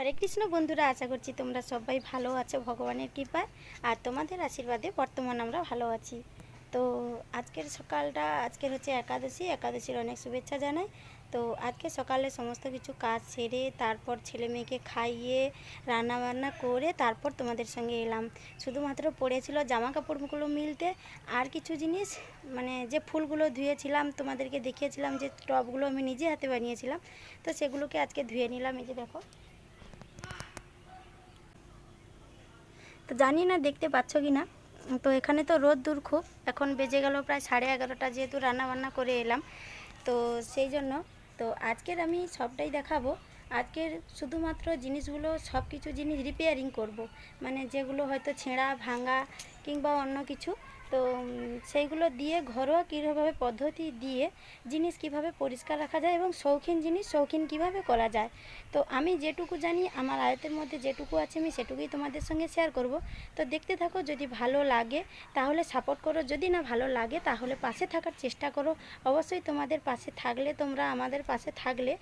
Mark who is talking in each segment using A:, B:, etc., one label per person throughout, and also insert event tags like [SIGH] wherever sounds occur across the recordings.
A: হরে কৃষ্ণ বন্ধুরা, আশা করছি তোমরা সবাই ভালো আছো, ভগবানের কৃপায়। আর তোমাদের আশীর্বাদে বর্তমান আমরা ভালো আছি। তো আজকের সকালটা, আজকের হচ্ছে একাদশী। একাদশীর অনেক শুভেচ্ছা জানাই। তো আজকে সকালে সমস্ত কিছু কাজ সেরে, তারপর ছেলে মেয়েকে খাইয়ে রান্না বান্না করে, তারপর তোমাদের সঙ্গে এলাম। শুধুমাত্র পড়েছিল জামা কাপড়গুলো মিলতে। আর কিছু জিনিস মানে যে ফুলগুলো ধুয়েছিলাম, তোমাদেরকে দেখিয়েছিলাম যে টবগুলো আমি নিজে হাতে বানিয়েছিলাম। তো সেগুলোকে আজকে ধুয়ে নিলাম। এই যে দেখো তো জানি না, দেখতে পাচ্ছ কি না। তো এখানে তো রোদ দূর খুব। এখন বেজে গেল প্রায় সাড়ে এগারোটা, যেহেতু রান্নাবান্না করে এলাম। তো সেই জন্য, তো আজকের আমি সবটাই দেখাবো। আজকের শুধুমাত্র জিনিসগুলো সব কিছু জিনিস রিপেয়ারিং করব। মানে যেগুলো হয়তো ছেঁড়া, ভাঙা কিংবা অন্য কিছু। তো সেইগুলো দিয়ে ঘরোয়া কীভাবে পদ্ধতি দিয়ে জিনিস কীভাবে পরিষ্কার রাখা যায় এবং শৌখিন জিনিস শৌখিন কীভাবে করা যায়। তো আমি যেটুকু জানি, আমার আয়তের মধ্যে যেটুকু আছে আমি সেটুকুই তোমাদের সঙ্গে শেয়ার করব। তো দেখতে থাকো, যদি ভালো লাগে, তাহলে সাপোর্ট করো। যদি না ভালো লাগে, তাহলে পাশে থাকার চেষ্টা করো। অবশ্যই তোমাদের পাশে থাকলে, তোমরা আমাদের পাশে থাকলে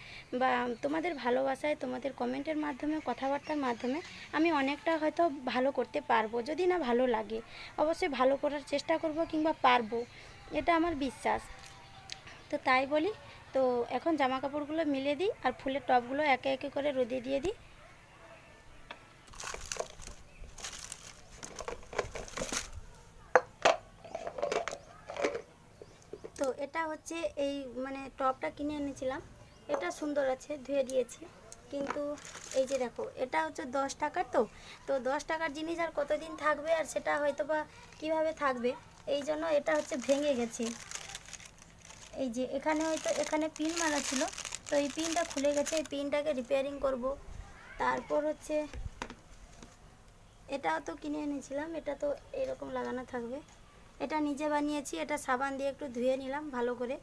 A: বা তোমাদের ভালোবাসায়, তোমাদের কমেন্টের মাধ্যমে, কথাবার্তার মাধ্যমে আমি অনেকটা হয়তো ভালো করতে পারব, যদি না ভালো লাগে। অবশ্যই ভালো করার চেষ্টা করব কিংবা পারব, এটা আমার বিশ্বাস। তো তাই বলি, তো এখন জামা কাপড়গুলো মিলে দিই আর ফুলের টবগুলো একে একে করে রোদে দিয়ে দিই। তো এটা হচ্ছে এই মানে টপটা কিনে এনেছিলাম, এটা সুন্দর আছে, ধুয়ে দিয়েছি। কিন্তু এই যে দেখো, এটা হচ্ছে দশ টাকার তো। তো দশ টাকার জিনিস আর কতদিন থাকবে আর সেটা হয়তো বা কীভাবে থাকবে? এই জন্য এটা হচ্ছে ভেঙে গেছে। এই যে এখানে হয়তো এখানে পিন মারা ছিল, তো এই পিনটা খুলে গেছে, এই পিনটাকে রিপেয়ারিং করব। তারপর হচ্ছে এটাও তো কিনে এনেছিলাম, এটা তো এরকম লাগানো থাকবে। এটা নিজে বানিয়েছি, এটা সাবান দিয়ে একটু ধুয়ে নিলাম ভালো করে।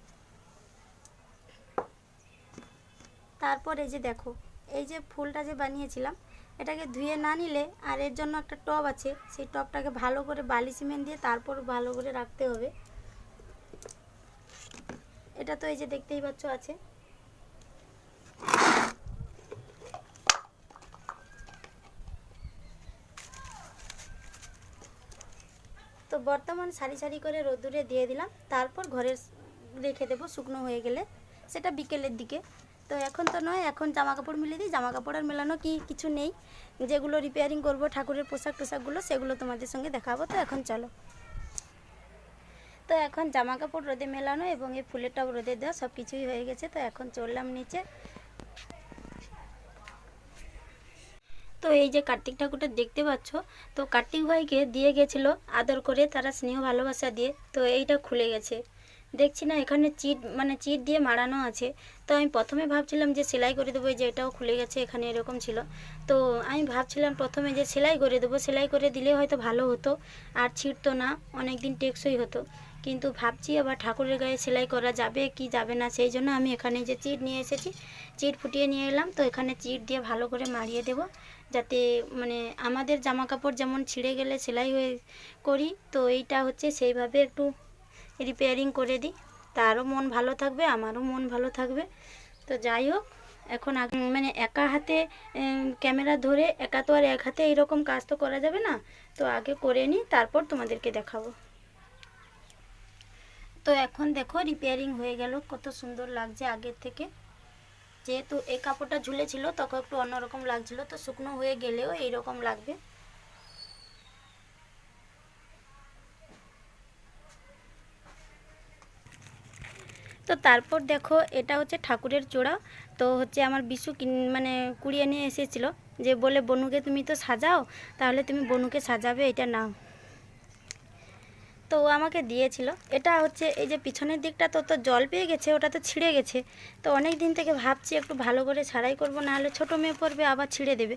A: তারপর এই যে দেখো এই যে ফুলটা যে বানিয়েছিলাম, এটাকে ধুয়ে না নিলে আর এর জন্য একটা টব আছে, সেই টবটাকে ভালো করে বালি সিমেন্ট দিয়ে তারপর ভালো করে রাখতে হবে। এটা তো এই যে দেখতেই পাচ্ছ আছে। তো বর্তমান সারি সারি করে রোদ্দুরে দিয়ে দিলাম, তারপর ঘরে রেখে দেবো শুকনো হয়ে গেলে, সেটা বিকেলের দিকে। তো এখন তো নয়, এখন জামা কাপড় মিলে দিই। জামা কাপড় আর মেলানো কি কিছু নেই। যেগুলো রিপেয়ারিং করব, ঠাকুরের পোশাক টোশাকগুলো, সেগুলো তোমাদের সঙ্গে দেখাবো। তো এখন চলো। তো এখন জামা কাপড় রোদে মেলানো এবং এই ফুলের রোদে দেওয়া সব কিছুই হয়ে গেছে। তো এখন চললাম নিচে। তো এই যে কার্তিক ঠাকুরটা দেখতে পাচ্ছ, তো কার্তিক ভাইকে দিয়ে গেছিল আদর করে, তারা স্নেহ ভালোবাসা দিয়ে। তো এইটা খুলে গেছে। দেখছি না, এখানে চিট মানে চিট দিয়ে মারানো আছে। তো আমি প্রথমে ভাবছিলাম যে সেলাই করে দেবো যে এটাও খুলে গেছে, এখানে এরকম ছিল। তো আমি ভাবছিলাম প্রথমে যে সেলাই করে দেবো, সেলাই করে দিলে হয়তো ভালো হতো, আর ছিঁড়তো না অনেক দিন টেকসই হতো। কিন্তু ভাবছি আবার ঠাকুরের গায়ে সেলাই করা যাবে কি যাবে না, সেই জন্য আমি এখানে যে চিট নিয়ে এসেছি, চিট ফুটিয়ে নিয়ে এলাম। তো এখানে চিট দিয়ে ভালো করে মারিয়ে দেব, যাতে মানে আমাদের জামা কাপড় যেমন ছিঁড়ে গেলে সেলাই হয়ে করি, তো এইটা হচ্ছে সেইভাবে একটু রিপেয়ারিং করে দিই। তারও মন ভালো থাকবে, আমারও মন ভালো থাকবে। তো যাই হোক, এখন মানে একা হাতে ক্যামেরা ধরে একা তো আর এক হাতে এইরকম কাজ তো করা যাবে না। তো আগে করে নিই, তারপর তোমাদেরকে দেখাবো। তো এখন দেখো রিপেয়ারিং হয়ে গেল, কত সুন্দর লাগছে আগের থেকে। যেহেতু এই কাপড়টা ঝুলেছিল, তখন একটু অন্যরকম লাগছিল, তো শুকনো হয়ে গেলেও এইরকম লাগবে। তো তারপর দেখো, এটা হচ্ছে ঠাকুরের চূড়া। তো হচ্ছে আমার বিশু মানে কুড়িয়ে নিয়ে এসেছিল যে বলে, বনুকে তুমি তো সাজাও, তাহলে তুমি বনুকে সাজাবে, এটা নাও। তো ও আমাকে দিয়েছিল। এটা হচ্ছে এই যে পিছনের দিকটা তো তো জল পেয়ে গেছে, ওটা তো ছিঁড়ে গেছে। তো অনেক দিন থেকে ভাবছি একটু ভালো করে ছাড়াই করব নাহলে ছোটো মেয়ে পড়বে, আবার ছিঁড়ে দেবে।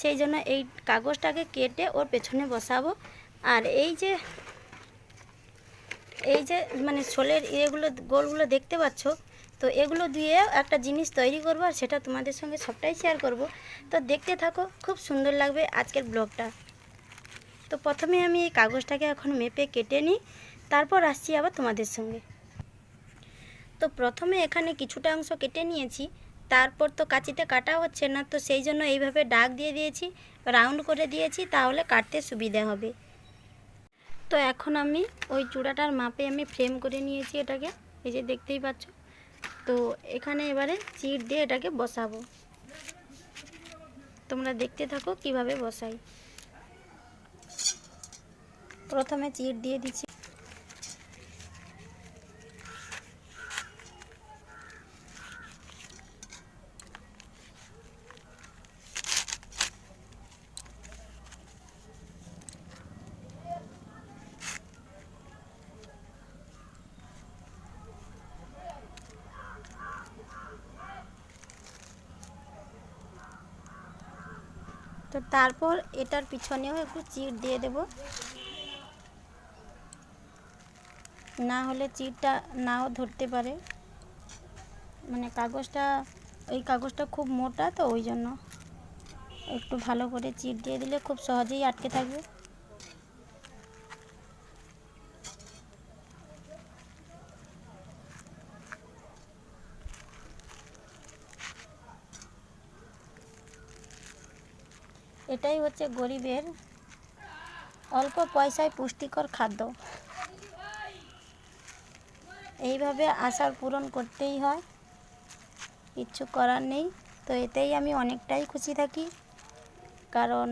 A: সেই জন্য এই কাগজটাকে কেটে ওর পেছনে বসাবো। আর এই যে এই যে মানে শোলের ইয়েগুলো, গোলগুলো দেখতে পাচ্ছ, তো এগুলো দিয়ে একটা জিনিস তৈরি করব আর সেটা তোমাদের সঙ্গে সবটাই শেয়ার করব। তো দেখতে থাকো, খুব সুন্দর লাগবে আজকের ব্লগটা। তো প্রথমে আমি এই কাগজটাকে এখন মেপে কেটে নিই, তারপর আসছি আবার তোমাদের সঙ্গে। তো প্রথমে এখানে কিছুটা অংশ কেটে নিয়েছি, তারপর তো কাঁচিতে কাটা হচ্ছে না, তো সেই জন্য এইভাবে ডাক দিয়ে দিয়েছি, রাউন্ড করে দিয়েছি, তাহলে কাটতে সুবিধা হবে। তো এখন আমি ওই চূড়াটার মাপে আমি ফ্রেম করে নিয়েছি এটাকে। এই যে দেখতেই পাচ্ছ। তো এখানে এবারে চিট দিয়ে এটাকে বসাবো। তোমরা দেখতে থাকো কীভাবে বসাই। প্রথমে চিট দিয়ে দিচ্ছি। তারপর এটার পিছনেও একটু চিট দিয়ে দেব। না হলে চিটটা নাও ধরতে পারে। মানে কাগজটা, ওই কাগজটা খুব মোটা তো, ওই জন্য একটু ভালো করে চিট দিয়ে দিলে খুব সহজেই আটকে থাকবে। এটাই হচ্ছে গরিবের অল্প পয়সায় পুষ্টিকর খাদ্য। এইভাবে আশার পূরণ করতেই হয়। কিচ্ছু করার নেই, তো এতেই আমি অনেকটাই খুশি থাকি। কারণ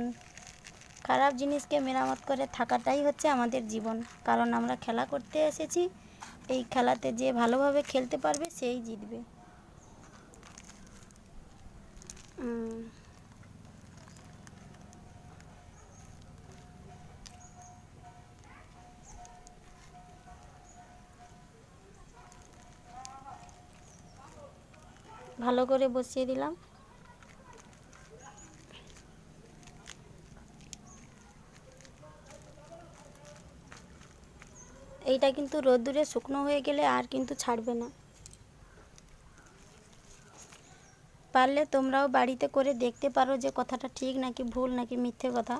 A: খারাপ জিনিসকে মেরামত করে থাকাটাই হচ্ছে আমাদের জীবন। কারণ আমরা খেলা করতে এসেছি, এই খেলাতে যে ভালোভাবে খেলতে পারবে সেই জিতবে। ভালো করে বসিয়ে দিলাম। এইটা কিন্তু রোদ্দুরে শুকনো হয়ে গেলে আর কিন্তু ছাড়বে না। পারলে তোমরাও বাড়িতে করে দেখতে পারো যে কথাটা ঠিক নাকি ভুল নাকি মিথ্যে কথা।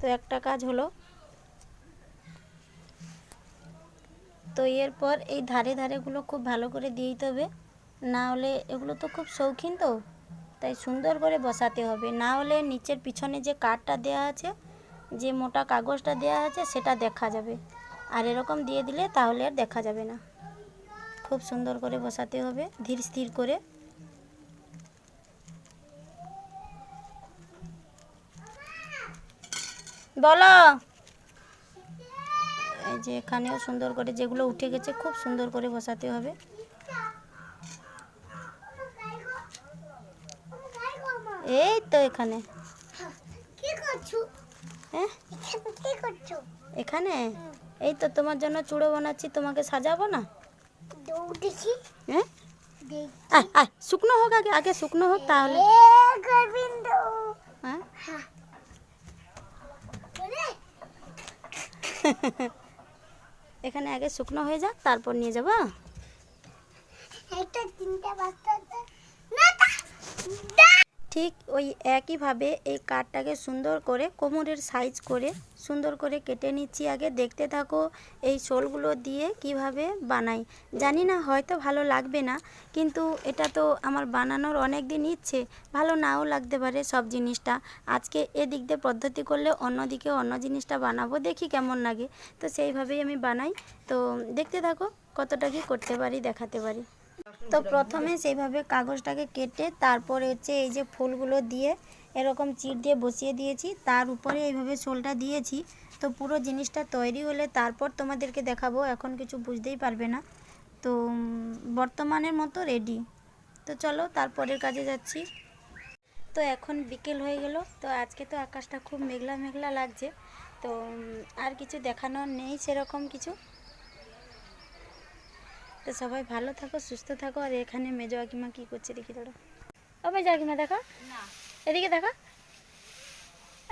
A: তো একটা কাজ হলো তো এরপর এই ধারে ধারেগুলো খুব ভালো করে দিয়ে দিতে হবে। না হলে এগুলো তো খুব শৌখিন তো। তাই সুন্দর করে বসাতে হবে। না হলে নিচের পিছনে যে কাঠটা দেওয়া আছে, যে মোটা কাগজটা দেওয়া আছে, সেটা দেখা যাবে। আর এরকম দিয়ে দিলে তাহলে আর দেখা যাবে না। খুব সুন্দর করে বসাতে হবে, ধীর স্থির করে। বলো যে এখানেও সুন্দর করে যেগুলো উঠে গেছে খুব সুন্দর করে বসাতে হবে। এই তো এখানে।
B: কি করছ?
A: হ্যাঁ?
B: এখানে কি করছ?
A: এখানে? এই তো তোমার জন্য চূড়ো বানাচ্ছি তোমাকে সাজাবো না? হ্যাঁ? শুকনো হোক আগে আগে শুকনো হোক তাহলে। হ্যাঁ?
B: হ্যাঁ [LAUGHS]
A: এখানে আগে শুকনো হয়ে যাক তারপর নিয়ে যাব
B: একটা তিনটা বাচ্চা। না
A: ঠিক ওই একইভাবে এই কাঠটাকে সুন্দর করে কোমরের সাইজ করে সুন্দর করে কেটে নিচ্ছি। আগে দেখতে থাকো এই শোলগুলো দিয়ে কীভাবে বানাই। জানি না, হয়তো ভালো লাগবে না, কিন্তু এটা তো আমার বানানোর অনেক দিন ইচ্ছে। ভালো নাও লাগতে পারে সব জিনিসটা। আজকে এদিক দিয়ে পদ্ধতি করলে অন্যদিকে অন্য জিনিসটা বানাবো, দেখি কেমন লাগে। তো সেইভাবেই আমি বানাই। তো দেখতে থাকো কতটা কি করতে পারি, দেখাতে পারি। তো প্রথমে সেইভাবে কাগজটাকে কেটে তারপরে হচ্ছে এই যে ফুলগুলো দিয়ে এরকম চিট দিয়ে বসিয়ে দিয়েছি। তার উপরে এইভাবে শোলটা দিয়েছি। তো পুরো জিনিসটা তৈরি হলে তারপর তোমাদেরকে দেখাবো, এখন কিছু বুঝতেই পারবে না। তো বর্তমানের মতো রেডি তো চলো তারপরের কাজে যাচ্ছি। তো এখন বিকেল হয়ে গেল। তো আজকে তো আকাশটা খুব মেঘলা মেঘলা লাগছে। তো আর কিছু দেখানোর নেই সেরকম কিছু। তো সবাই ভালো থাকো সুস্থ থাকো। আর এখানে মেজো আকিমা কি করছে দেখি দাঁড়ো ও মেজো আকিমা দেখো। এদিকে দেখো।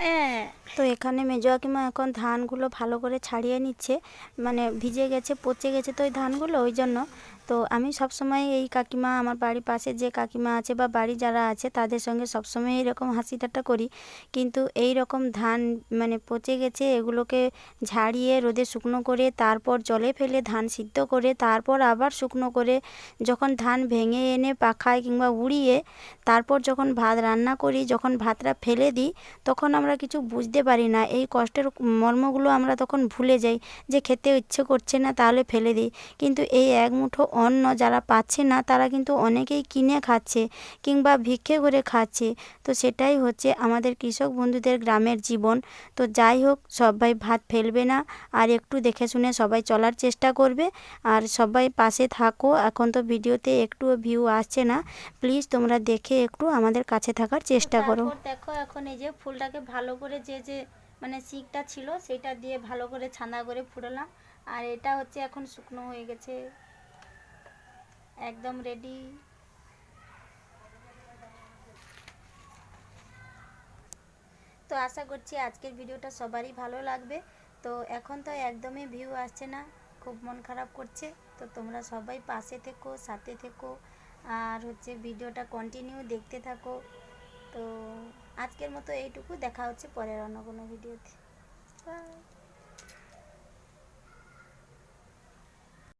A: হ্যাঁ তো এখানে মেজো আকিমা এখন ধানগুলো ভালো করে ছাড়িয়ে নিচ্ছে। মানে ভিজে গেছে পচে গেছে তো ওই ধানগুলো ওই জন্য। তো আমি সবসময় এই কাকিমা, আমার বাড়ির পাশে যে কাকিমা আছে বা বাড়ি যারা আছে তাদের সঙ্গে সবসময় এরকম হাসি ঠাট্টা করি। কিন্তু এই রকম ধান মানে পচে গেছে, এগুলোকে ঝাড়িয়ে রোদে শুকনো করে, তারপর জলে ফেলে ধান সিদ্ধ করে, তারপর আবার শুকনো করে যখন ধান ভেঙে এনে পাখায় কিংবা উড়িয়ে তারপর যখন ভাত রান্না করি, যখন ভাতটা ফেলে দিই, তখন আমরা কিছু বুঝতে পারি না। এই কষ্টের মর্মগুলো আমরা তখন ভুলে যাই যে খেতে ইচ্ছে করছে না তাহলে ফেলে দিই। কিন্তু এই এক মুঠো অন্ন যারা পাচ্ছে না তারা কিন্তু অনেকেই কিনে খাচ্ছে কিংবা ভিক্ষে করে খাচ্ছে। তো সেটাই হচ্ছে আমাদের কৃষক বন্ধুদের গ্রামের জীবন। তো যাই হোক সবাই ভাত ফেলবে না। আর একটু দেখে শুনে সবাই চলার চেষ্টা করবে। আর সবাই পাশে থাকো। এখন তো ভিডিওতে একটুও ভিউ আসছে না। প্লিজ তোমরা দেখে একটু আমাদের কাছে থাকার চেষ্টা করো। দেখো এখন এই যে ফুলটাকে ভালো করে যে যে মানে শিকটা ছিল সেটা দিয়ে ভালো করে ছান্দা করে ফুটালাম। আর এটা হচ্ছে এখন শুকনো হয়ে গেছে। একদম রেডি তো আশা করছি আজকের ভিডিওটা সবারই ভালো লাগবে। তো এখন তো একদমই ভিউ আসছে না, খুব মন খারাপ করছে। তো তোমরা সবাই পাশে থেকো, সাথে থেকো, আর হচ্ছে ভিডিওটা কন্টিনিউ দেখতে থাকো। তো আজকের মতো এইটুকু, দেখা হচ্ছে পরের অন্য কোনো ভিডিওতে। বাই